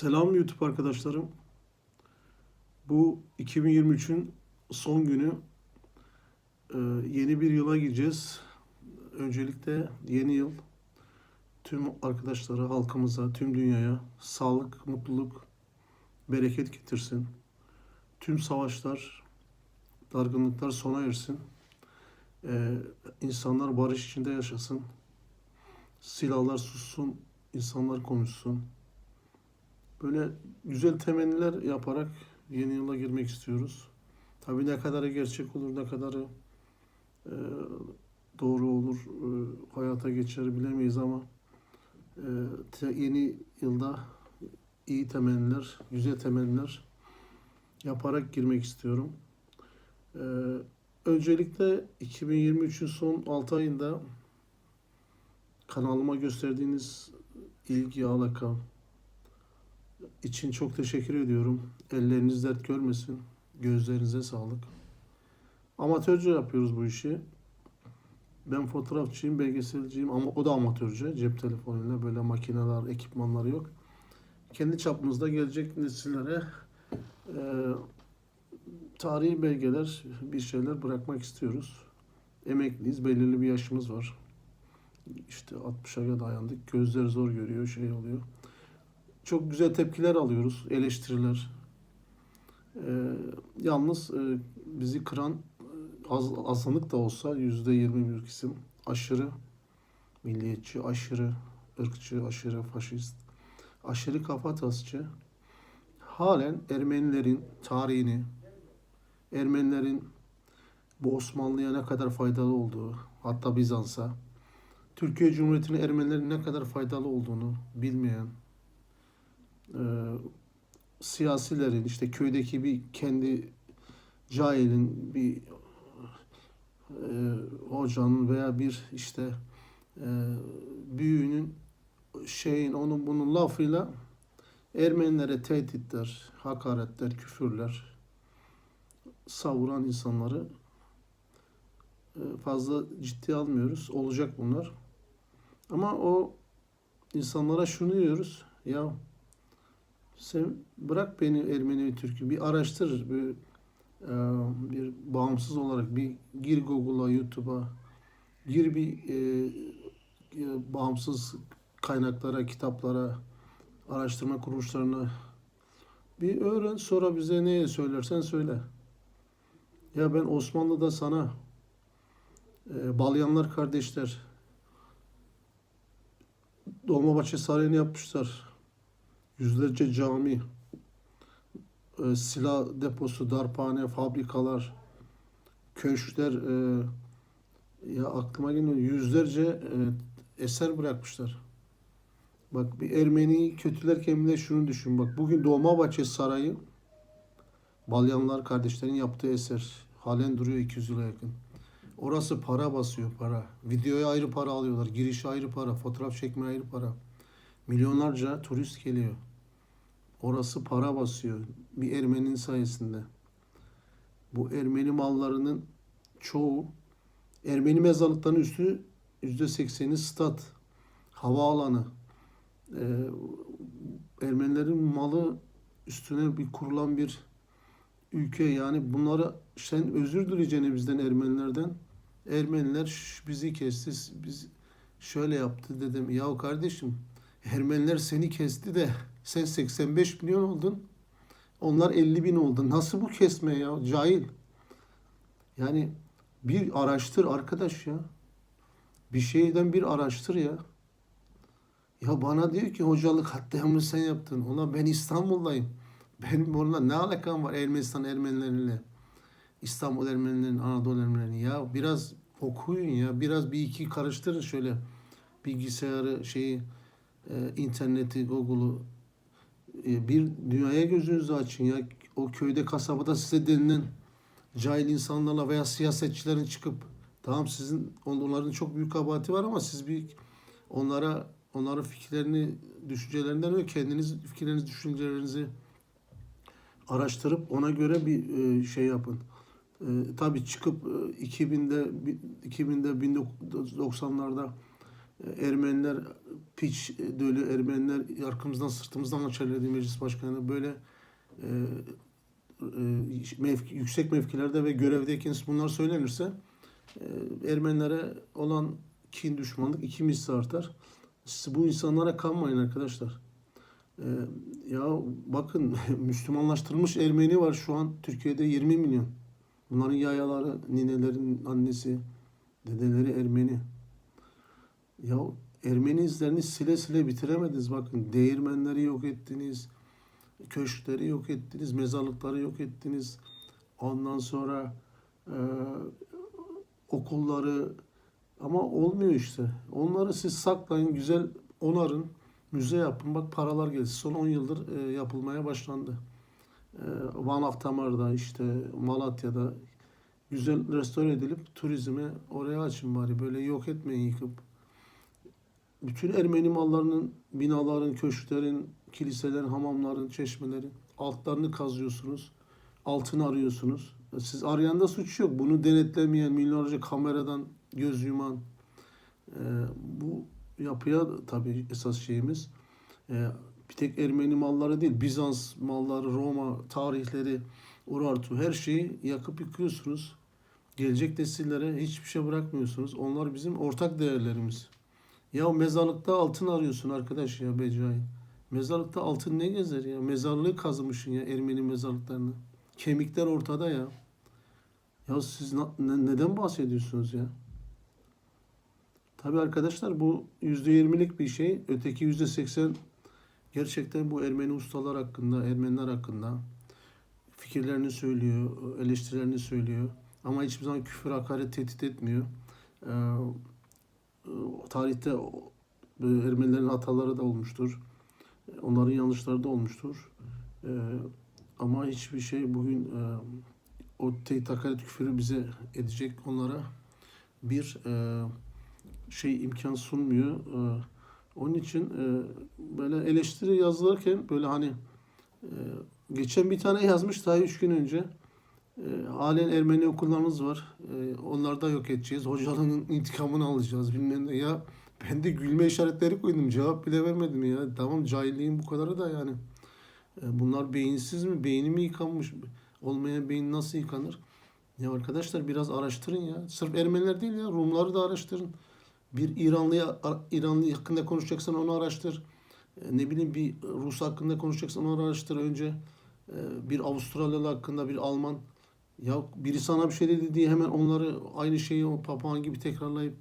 Selam YouTube arkadaşlarım. Bu 2023'ün son günü. Ee, yeni bir yıla gireceğiz. Öncelikle yeni yıl tüm arkadaşlara, halkımıza, tüm dünyaya sağlık, mutluluk, bereket getirsin. Tüm savaşlar, dargınlıklar sona ersin. Ee, insanlar barış içinde yaşasın. Silahlar sussun, insanlar konuşsun. Böyle güzel temenniler yaparak yeni yıla girmek istiyoruz. Tabii ne kadarı gerçek olur, ne kadarı e, doğru olur, e, hayata geçer bilemeyiz ama e, te- yeni yılda iyi temenniler, güzel temenniler yaparak girmek istiyorum. E, öncelikle 2023'ün son 6 ayında kanalıma gösterdiğiniz ilgi, alaka, için çok teşekkür ediyorum. Elleriniz dert görmesin. Gözlerinize sağlık. Amatörce yapıyoruz bu işi. Ben fotoğrafçıyım, belgeselciyim ama o da amatörce. Cep telefonuyla böyle makineler, ekipmanları yok. Kendi çapımızda gelecek nesillere e, tarihi belgeler, bir şeyler bırakmak istiyoruz. Emekliyiz, belirli bir yaşımız var. İşte 60'a dayandık. Gözler zor görüyor, şey oluyor çok güzel tepkiler alıyoruz, eleştiriler. Ee, yalnız e, bizi kıran e, az, azınlık da olsa yüzde yirmi bir kısım aşırı milliyetçi, aşırı ırkçı, aşırı faşist, aşırı kafatasçı halen Ermenilerin tarihini, Ermenilerin bu Osmanlı'ya ne kadar faydalı olduğu, hatta Bizans'a, Türkiye Cumhuriyeti'nin Ermenilerin ne kadar faydalı olduğunu bilmeyen, e, siyasilerin işte köydeki bir kendi cahilin bir e, hocanın veya bir işte e, büyüğünün şeyin onun bunun lafıyla Ermenilere tehditler, hakaretler, küfürler savuran insanları e, fazla ciddiye almıyoruz. Olacak bunlar. Ama o insanlara şunu diyoruz. Ya sen bırak beni Ermeni ve Türk'ü bir araştır bir, e, bir bağımsız olarak bir gir Google'a, YouTube'a gir bir e, e, bağımsız kaynaklara, kitaplara, araştırma kuruluşlarına bir öğren sonra bize neye söylersen söyle. Ya ben Osmanlı'da sana e, Balyanlar kardeşler Dolmabahçe Sarayı'nı yapmışlar. Yüzlerce cami, e, silah deposu, darphane, fabrikalar, köşkler, e, ya aklıma gelmiyor yüzlerce e, eser bırakmışlar. Bak bir Ermeniyi kötülerken bile şunu düşün. Bak bugün Dolmabahçe Sarayı Balyanlar kardeşlerin yaptığı eser. Halen duruyor 200 yıla yakın. Orası para basıyor para. Videoya ayrı para alıyorlar. Girişe ayrı para. Fotoğraf çekmeye ayrı para. Milyonlarca turist geliyor. Orası para basıyor. Bir Ermeninin sayesinde. Bu Ermeni mallarının çoğu Ermeni mezarlıklarının üstü yüzde sekseni stat, havaalanı. Ee, Ermenilerin malı üstüne bir kurulan bir ülke yani bunlara sen özür dileyeceğine bizden Ermenilerden. Ermeniler "Şş, bizi kesti, biz şöyle yaptı dedim. Ya kardeşim Ermeniler seni kesti de sen 85 milyon oldun. Onlar 50 bin oldu. Nasıl bu kesme ya? Cahil. Yani bir araştır arkadaş ya. Bir şeyden bir araştır ya. Ya bana diyor ki hocalık katliamını sen yaptın. Ona ben İstanbul'dayım. Benim onunla ne alakam var Ermenistan Ermenileriyle? İstanbul Ermenilerinin, Anadolu Ermenilerinin. Ya biraz okuyun ya. Biraz bir iki karıştırın şöyle. Bilgisayarı, şeyi, e, interneti, Google'u. E, bir dünyaya gözünüzü açın ya. O köyde, kasabada size denilen cahil insanlarla veya siyasetçilerin çıkıp tamam sizin onların çok büyük kabahati var ama siz bir onlara onların fikirlerini, düşüncelerinden ve kendiniz fikirlerinizi, düşüncelerinizi araştırıp ona göre bir e, şey yapın. E, tabii çıkıp e, 2000'de bi- 2000'de 1990'larda E, Ermeniler piç dölü Ermeniler arkamızdan sırtımızdan açarlardı meclis başkanı. Böyle e, e, mevki, yüksek mevkilerde ve görevdeyken bunlar söylenirse e, Ermenilere olan kin düşmanlık iki misli artar. Siz bu insanlara kanmayın arkadaşlar. E, ya bakın Müslümanlaştırılmış Ermeni var şu an Türkiye'de 20 milyon. Bunların yayaları, ninelerin annesi, dedeleri Ermeni. Ya Ermeni izlerini sile sile bitiremediniz. Bakın değirmenleri yok ettiniz. Köşkleri yok ettiniz. Mezarlıkları yok ettiniz. Ondan sonra e, okulları ama olmuyor işte. Onları siz saklayın, güzel onarın, müze yapın. Bak paralar gelsin. Son 10 yıldır e, yapılmaya başlandı. E, Van Aktamar'da işte Malatya'da güzel restore edilip turizme oraya açın bari. Böyle yok etmeyin yıkıp. Bütün Ermeni mallarının, binaların, köşklerin, kiliselerin, hamamların, çeşmelerin altlarını kazıyorsunuz. Altını arıyorsunuz. Siz arayanda suç yok. Bunu denetlemeyen, milyonlarca kameradan göz yuman e, bu yapıya tabii esas şeyimiz e, bir tek Ermeni malları değil, Bizans malları, Roma tarihleri, Urartu her şeyi yakıp yıkıyorsunuz. Gelecek nesillere hiçbir şey bırakmıyorsunuz. Onlar bizim ortak değerlerimiz. Ya mezarlıkta altın arıyorsun arkadaş ya Becai. Mezarlıkta altın ne gezer ya? Mezarlığı kazımışsın ya Ermeni mezarlıklarını. Kemikler ortada ya. Ya siz ne- neden bahsediyorsunuz ya? Tabii arkadaşlar bu yüzde yirmilik bir şey. Öteki yüzde seksen gerçekten bu Ermeni ustalar hakkında, Ermeniler hakkında fikirlerini söylüyor, eleştirilerini söylüyor. Ama hiçbir zaman küfür, hakaret, tehdit etmiyor. Ee, tarihte o- e, Ermenilerin hataları da olmuştur. Onların yanlışları da olmuştur. Ama hiçbir şey bugün e, o tehdit, hakaret, küfürü bize edecek onlara bir e, şey imkan sunmuyor. Onun için e, böyle eleştiri yazılırken böyle hani e, geçen bir tane yazmış daha üç gün önce. E, halen Ermeni okullarımız var. E, da yok edeceğiz. Hocaların intikamını alacağız bilmem ne. Ya ben de gülme işaretleri koydum. Cevap bile vermedim ya. Tamam cahilliğin bu kadarı da yani. E, bunlar beyinsiz mi? Beyni mi yıkanmış? Olmayan beyin nasıl yıkanır? Ya arkadaşlar biraz araştırın ya. Sırf Ermeniler değil ya. Rumları da araştırın. Bir İranlıya İranlı hakkında konuşacaksan onu araştır. Ne bileyim bir Rus hakkında konuşacaksan onu araştır önce. Bir Avustralyalı hakkında bir Alman. Ya biri sana bir şey dedi diye hemen onları aynı şeyi o papağan gibi tekrarlayıp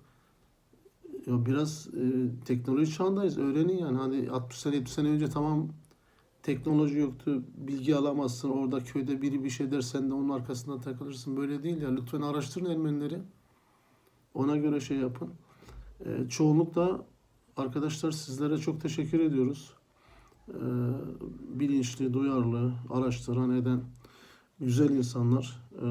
ya biraz e, teknoloji çağındayız. Öğrenin yani. Hani 60 sene 70 sene önce tamam teknoloji yoktu. Bilgi alamazsın. Orada köyde biri bir şey der sen de onun arkasından takılırsın. Böyle değil ya. Lütfen araştırın Ermenileri. Ona göre şey yapın. E, çoğunlukla arkadaşlar sizlere çok teşekkür ediyoruz. E, bilinçli, duyarlı, araştıran, eden güzel insanlar. E,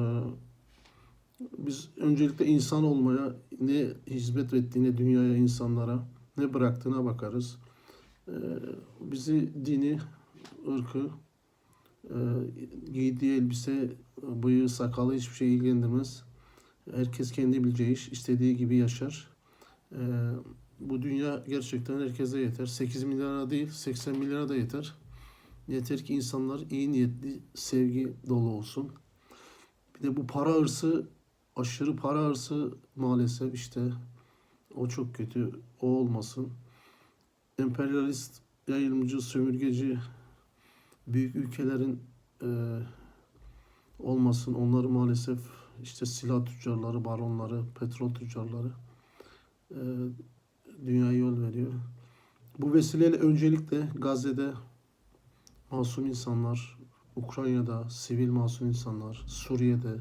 biz öncelikle insan olmaya ne hizmet ettiğine dünyaya, insanlara ne bıraktığına bakarız. E, bizi dini, ırkı, e, giydiği elbise, bıyığı, sakalı hiçbir şey ilgilendirmez. Herkes kendi bileceği iş, istediği gibi yaşar. Ee, bu dünya gerçekten herkese yeter. 8 milyara değil 80 milyara da yeter. Yeter ki insanlar iyi niyetli, sevgi dolu olsun. Bir de bu para hırsı, aşırı para hırsı maalesef işte o çok kötü. O olmasın. Emperyalist, yayılımcı, sömürgeci büyük ülkelerin e, olmasın. Onları maalesef işte silah tüccarları, baronları, petrol tüccarları e, dünyaya yol veriyor. Bu vesileyle öncelikle Gazze'de masum insanlar, Ukrayna'da sivil masum insanlar, Suriye'de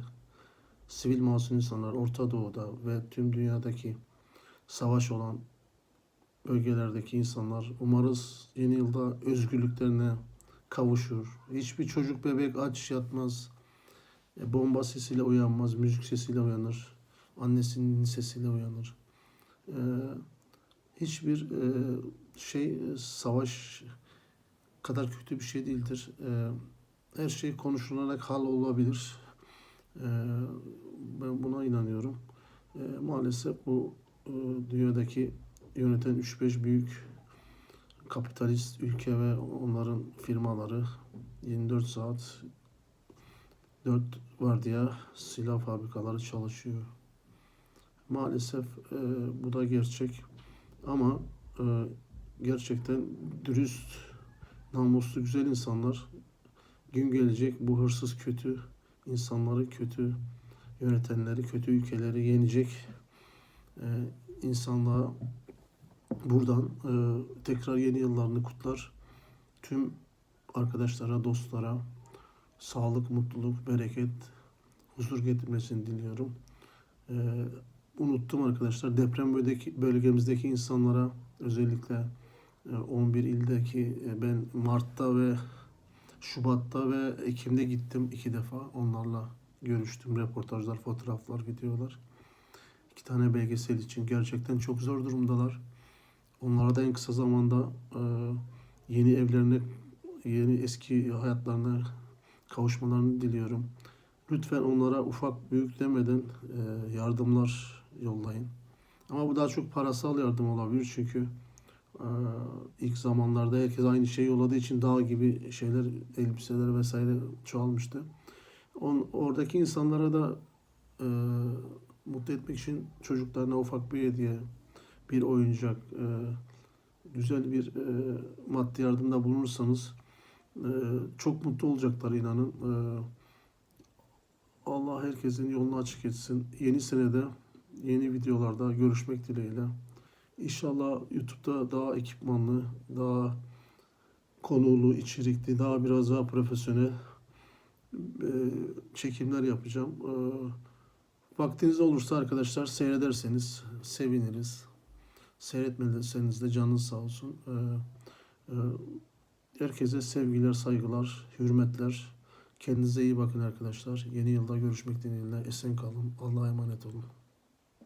sivil masum insanlar, Orta Doğu'da ve tüm dünyadaki savaş olan bölgelerdeki insanlar umarız yeni yılda özgürlüklerine kavuşur. Hiçbir çocuk bebek aç yatmaz. E, Bomba sesiyle uyanmaz, müzik sesiyle uyanır. Annesinin sesiyle uyanır. Ee, hiçbir e, şey e, savaş kadar kötü bir şey değildir. Ee, her şey konuşularak hal olabilir. Ee, ben buna inanıyorum. Ee, maalesef bu e, dünyadaki yöneten 3-5 büyük kapitalist ülke ve onların firmaları 24 saat 4 vardiya silah fabrikaları çalışıyor. Maalesef e, bu da gerçek ama e, gerçekten dürüst, namuslu, güzel insanlar gün gelecek bu hırsız kötü insanları, kötü yönetenleri, kötü ülkeleri yenecek e, insanlığa buradan e, tekrar yeni yıllarını kutlar. Tüm arkadaşlara, dostlara sağlık, mutluluk, bereket, huzur getirmesini diliyorum. E, unuttum arkadaşlar. Deprem bölgemizdeki insanlara özellikle e, 11 ildeki e, ben Mart'ta ve Şubat'ta ve Ekim'de gittim iki defa. Onlarla görüştüm. Reportajlar, fotoğraflar, videolar. İki tane belgesel için gerçekten çok zor durumdalar. Onlara da en kısa zamanda e, yeni evlerine, yeni eski hayatlarına kavuşmalarını diliyorum. Lütfen onlara ufak büyük demeden e, yardımlar yollayın. Ama bu daha çok parasal yardım olabilir çünkü ilk zamanlarda herkes aynı şeyi yolladığı için dağ gibi şeyler, elbiseler vesaire çoğalmıştı. On, oradaki insanlara da e, mutlu etmek için çocuklarına ufak bir hediye, bir oyuncak, e, güzel bir e, maddi yardımda bulunursanız e, çok mutlu olacaklar inanın. E, Allah herkesin yolunu açık etsin. Yeni senede yeni videolarda görüşmek dileğiyle. İnşallah YouTube'da daha ekipmanlı, daha konulu, içerikli, daha biraz daha profesyonel e, çekimler yapacağım. E, vaktiniz olursa arkadaşlar seyrederseniz seviniriz. Seyretmediyseniz de canınız sağ olsun. E, herkese sevgiler, saygılar, hürmetler. Kendinize iyi bakın arkadaşlar. Yeni yılda görüşmek dileğiyle. Esen kalın. Allah'a emanet olun.